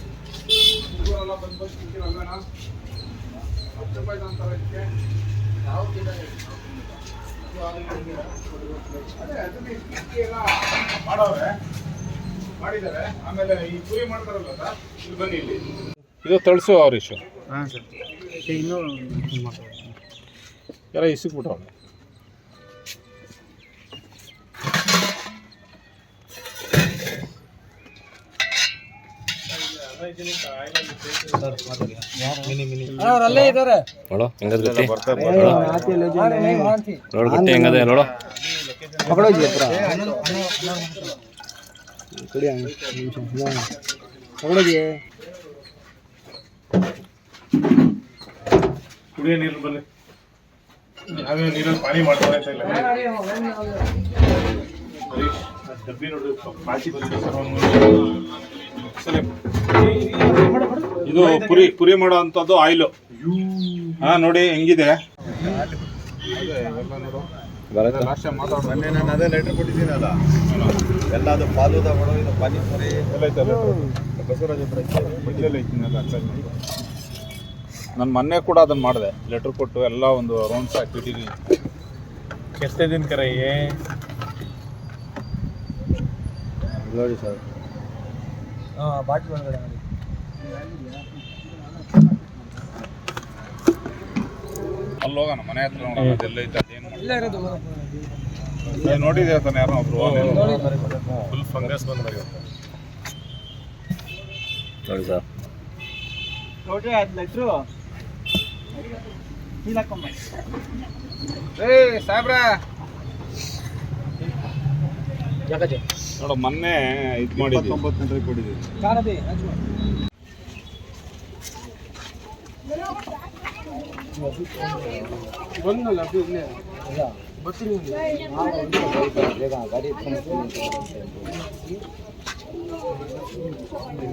ಹುಡುಗರೆಲ್ಲ ಬಂದು ಬಂದು ತಿಂತೀರಲ್ವೇನಾ ಹತ್ತು ರೂಪಾಯಿ ಅಂತಾರೆ ಇದಕ್ಕೆ ಯಾವ ಗಿಡ ಇದೆ? ಅದೇ ಅದನ್ನೇ ಇಸ್ಕಿ ಎಲ್ಲ ಮಾಡವ್ರೆ ಮಾಡಿದ್ದಾರೆ. ಆಮೇಲೆ ಈ ಪುರಿ ಮಾಡ್ತಾರಲ್ಲ ಸರ್ ಇಲ್ಲಿ ಬನ್ನಿ ಇಲ್ಲಿ. ಇದು ತಳಿಸು ಅವರಿಶು ಹಾಂ ಸರ್. ಇನ್ನೂ ಎಲ್ಲ ಇಸಿಕ್ಬಿಟ್ಟವ್ರೆ ನೋಡು ಹೆಂಗದ ನೋಡು. ಹೆಂಗದೆ ನೋಡು. ಕುಡಿಯೋ ನೀರು ಬನ್ನಿ. ನೀರಲ್ಲಿ ಪಾನಿ ಮಾಡ್ತಾರೆ ಅಂತ ಇಲ್ಲ. ಡಬ್ಬಿ ನೋಡಿ ಪಾಚಿ ಬಂದಿದೆ ಸರ್ ಅವ್ನು. ಇದು ಪುರಿ ಪುರಿ ಮಾಡೋ ಅಂಥದ್ದು ಆಯಿಲು ಹಾ ನೋಡಿ ಹೆಂಗಿದೆ? ಅದೇ ಲೆಟರ್ ಕೊಟ್ಟಿದ್ದೀನಲ್ಲ. ಎಲ್ಲ ಅದು ಫಾಲೂದ ಕೊಡೋ ಇದು ಪಾನಿಪುರಿ ಎಲ್ಲ ಐತಲ್ಲ ನಾನು ಮೊನ್ನೆ ಕೂಡ ಅದನ್ನ ಮಾಡಿದೆ. ಲೆಟ್ರ್ ಕೊಟ್ಟು ಎಲ್ಲ ಒಂದು ರೌಂಡ್ಸ್ ಹಾಕಿಟ್ಟಿದ್ದೀನಿ ಕೆತ್ತಿದ್ದೀನಿ ಕರೆ ನೋಡಿ ಸರ್. ಹಾಂ ಬಾಟ್ಲ್ ಒಳಗಡೆ ಮಾಡಿ ಅಲ್ಲಿ ಹೋಗೋಣ ಮನೆ ಹತ್ರ ನೋಡೋಣ ಅದೆಲ್ಲ ಐತೆ ಅದೇನು ಇಲ್ಲೇ ಇರೋದು ನೋಡಿದೆ ತಾನೆ ಯಾರೋ ಒಬ್ರು? ಫುಲ್ ಫಂಗಸ್ ಬಂದ ನೋಡಿ ಸರ್. ನೋಡ್ರಿ ಅದು ಲೆಟ್ರು. ಏ ಸಾಬ್ರ ನೋಡು ಮೊನ್ನೆ ಇದು ಮಾಡಿದ್ವಿ. ಕಾರದಿ ಅಜ್ಮ ಬಂದಲ್ಲ ಅದು ಇಲ್ಲೇ? ಬರ್ತೀನಿ. ಬೇಗ ಗಾಡಿ